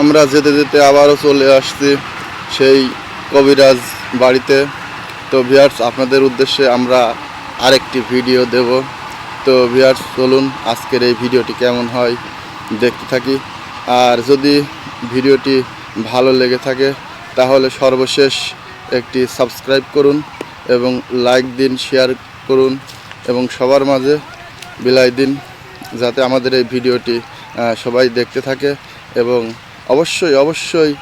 আমরা যেতে যেতে আবারও চলে আসছি সেই কবিরাজ বাড়িতে। তো ভিয়ার্স আপনাদের উদ্দেশ্যে আমরা আরেকটি ভিডিও দেব। তো ভিয়ার্স চলুন আজকের এই ভিডিওটি কেমন হয় দেখতে থাকি। আর যদি ভিডিওটি ভালো লেগে থাকে, তাহলে সর্বশেষ একটি সাবস্ক্রাইব করুন এবং লাইক দিন, শেয়ার করুন এবং সবার মাঝে বিলাই দিন, যাতে আমাদের এই ভিডিওটি সবাই দেখতে থাকে এবং অবশ্যই অবশ্যই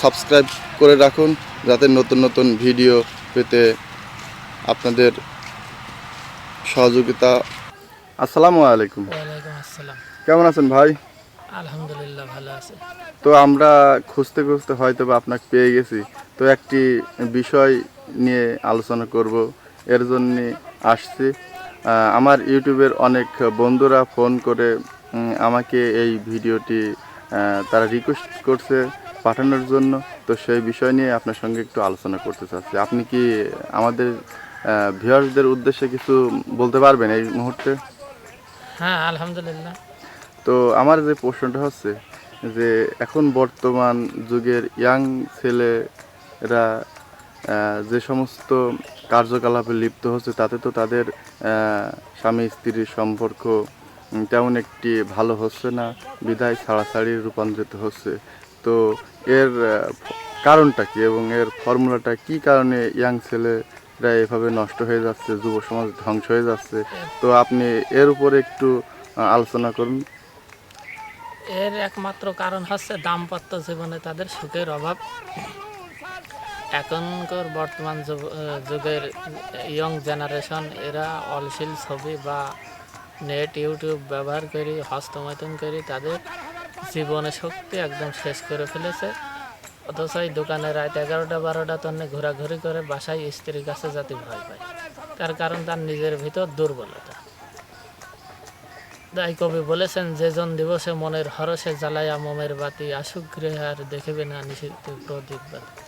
সাবস্ক্রাইব করে রাখুন যাতে নতুন নতুন ভিডিও পেতে আপনাদের সহযোগিতা। আসসালামু আলাইকুম। কেমন আছেন ভাই? আলহামদুলিল্লাহ ভালো আছে। তো আমরা খুঁজতে খুঁজতে হয়তো বা আপনাকে পেয়ে গেছি। তো একটি বিষয় নিয়ে আলোচনা করব। এর জন্য আসছি। আমার ইউটিউবের অনেক বন্ধুরা ফোন করে আমাকে এই ভিডিওটি তারা রিকোয়েস্ট করছে পাঠানোর জন্য। তো সেই বিষয় নিয়ে আপনার সঙ্গে একটু আলোচনা করতে চাচ্ছি। আপনি কি আমাদের ভিউয়ার্সদের উদ্দেশ্যে কিছু বলতে পারবেন এই মুহূর্তে? হ্যাঁ আলহামদুলিল্লাহ। তো আমার যে প্রশ্নটা হচ্ছে যে এখন বর্তমান যুগের ইয়াং ছেলেরা যে সমস্ত কার্যকলাপে লিপ্ত হচ্ছে তাতে তো তাদের স্বামী স্ত্রীর সম্পর্ক তেমন একটি ভালো হচ্ছে না, বিদায় ছাড়াছাড়ি রূপান্তরিত হচ্ছে। তো এর কারণটা কি এবং এর ফর্মুলাটা কি কারণে ইয়াং ছেলেরা এভাবে নষ্ট হয়ে যাচ্ছে, যুব সমাজ ধ্বংস হয়ে যাচ্ছে? তো আপনি এর উপরে একটু আলোচনা করুন। এর একমাত্র কারণ হচ্ছে দাম্পত্য জীবনে তাদের সুখের অভাব। এখনকার বর্তমান যুগের ইয়ং জেনারেশন এরা অলশীল ছবি বা নেট, ইউটিউব ব্যবহার করি হস্তমৈথুন করি, তাদের জীবনে শক্তি একদম শেষ করে ফেলেছে। অথচ এই দোকানে রাত এগারোটা, বারোটা তন্নে ঘোরাঘুরি করে বাসায় স্ত্রীর কাছে যাতে ভয় পায়। তার কারণ তার নিজের ভিতর দুর্বলতা। তাই কবি বলেছেন যে জন দিবসে মনের হরসে জ্বালায়া মোমের বাতি, আসুক আর দেখিবে না নিষিদ্ধ প্রদীপ বাতি।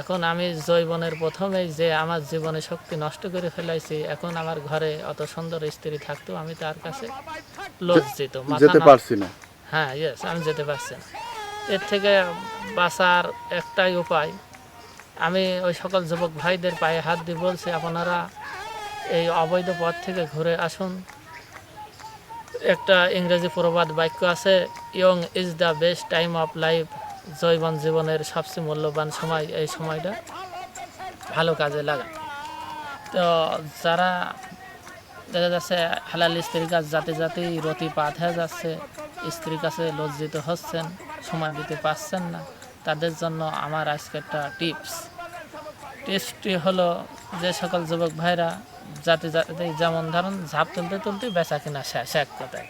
এখন আমি জৈবনের প্রথমেই যে আমার জীবনে শক্তি নষ্ট করে ফেলাইছি এখন আমার ঘরে অত সুন্দর স্ত্রী থাকতো আমি তার কাছে লজ্জিত যেতে পারছি না। হ্যাঁ ইয়েস আমি যেতে পারছি না। এর থেকে বাঁচার একটাই উপায় আমি ওই সকল যুবক ভাইদের পায়ে হাত দিয়ে বলছি আপনারা এই অবৈধ পথ থেকে ঘুরে আসুন। একটা ইংরেজি প্রবাদ বাক্য আছে young is the best time of life জৈবন জীবনের সবচেয়ে মূল্যবান সময় এই সময়টা ভালো কাজে লাগা। তো যারা দেখা যাচ্ছে হালাল স্ত্রীর কাছে যাতে যাতেই রতি পাত হয়ে যাচ্ছে, স্ত্রীর কাছে লজ্জিত হচ্ছেন, সময় দিতে পারছেন না, তাদের জন্য আমার আজকে একটা টিপস। টিপসটি হলো যে সকল যুবক ভাইরা যাতে যাতে যেমন ধরুন ঝাঁপ তুলতে তুলতে বেচা কিনা শেষ এক কথায়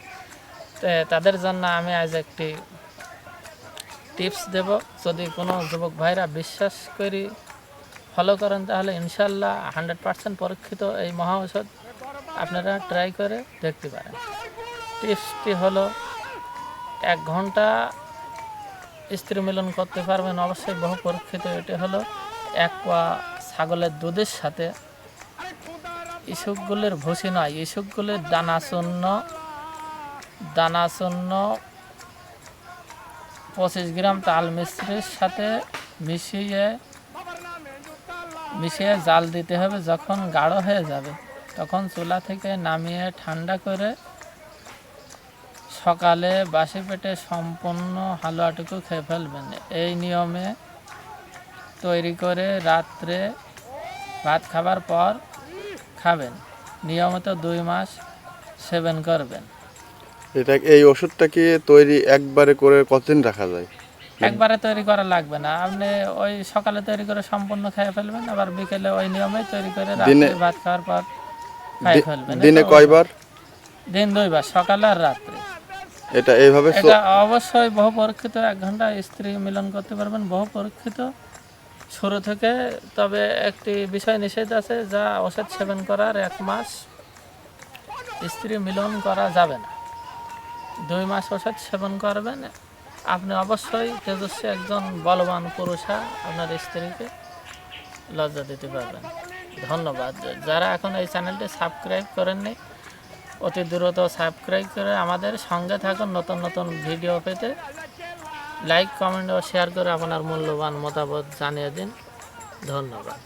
তাদের জন্য আমি আজ একটি টিপস দেব। যদি কোনো যুবক ভাইরা বিশ্বাস করি ফলো করেন, তাহলে ইনশাল্লাহ হান্ড্রেড পার্সেন্ট পরীক্ষিত এই মহা ঔষধ আপনারা ট্রাই করে দেখতে পারেন। টিপসটি হলো, এক ঘণ্টা স্ত্রী মিলন করতে পারবেন, অবশ্যই বহু পরীক্ষিত। এটি হলো এক পা ছাগলের দুধের সাথে। ইসুকগুলির ভুসি নয়, ইসুকগুলির দানা শূন্য দানা শূন্য পঁচিশ গ্রাম তাল মিশ্রির সাথে মিশিয়ে মিশিয়ে জাল দিতে হবে। যখন গাঢ় হয়ে যাবে, তখন চুলা থেকে নামিয়ে ঠান্ডা করে সকালে বাসি পেটে সম্পূর্ণ হালুয়াটুকু খেয়ে ফেলবেন। এই নিয়মে তৈরি করে রাত্রে ভাত খাবার পর খাবেন। নিয়মিত দুই মাস সেবন করবেন। এটা এই ওষুধটা কি তৈরি একবারে করে কতদিন রাখা যায়? একবারে তৈরি করা লাগবে না। আপনি ওই সকালে তৈরি করে সম্পূর্ণ খেয়ে ফেলবেন আবার বিকেলে ওই নিয়মে তৈরি করে দিনে- ভাত খাওয়ার পর দি- ফেলবেন। দিনে কয়বার? দিন দুইবার সকালে আর রাত্রে। এটা এইভাবে এটা অবশ্যই বহু পরীক্ষিত এক ঘণ্টা স্ত্রী মিলন করতে পারবেন। বহু পরীক্ষিত। শুরু থেকে তবে একটি বিষয় নিষেধ আছে যা ওষুধ সেবন করার এক মাস স্ত্রী মিলন করা যাবে না। দুই মাস ওষুধ সেবন করবেন। আপনি অবশ্যই তেজস্বী একজন বলবান পুরুষা আপনার স্ত্রীকে লজ্জা দিতে পারবেন। ধন্যবাদ। যারা এখন এই চ্যানেলটি সাবস্ক্রাইব করেননি, অতি দ্রুত সাবস্ক্রাইব করে আমাদের সঙ্গে থাকুন নতুন নতুন ভিডিও পেতে। লাইক, কমেন্ট ও শেয়ার করে আপনার মূল্যবান মতামত জানিয়ে দিন। ধন্যবাদ।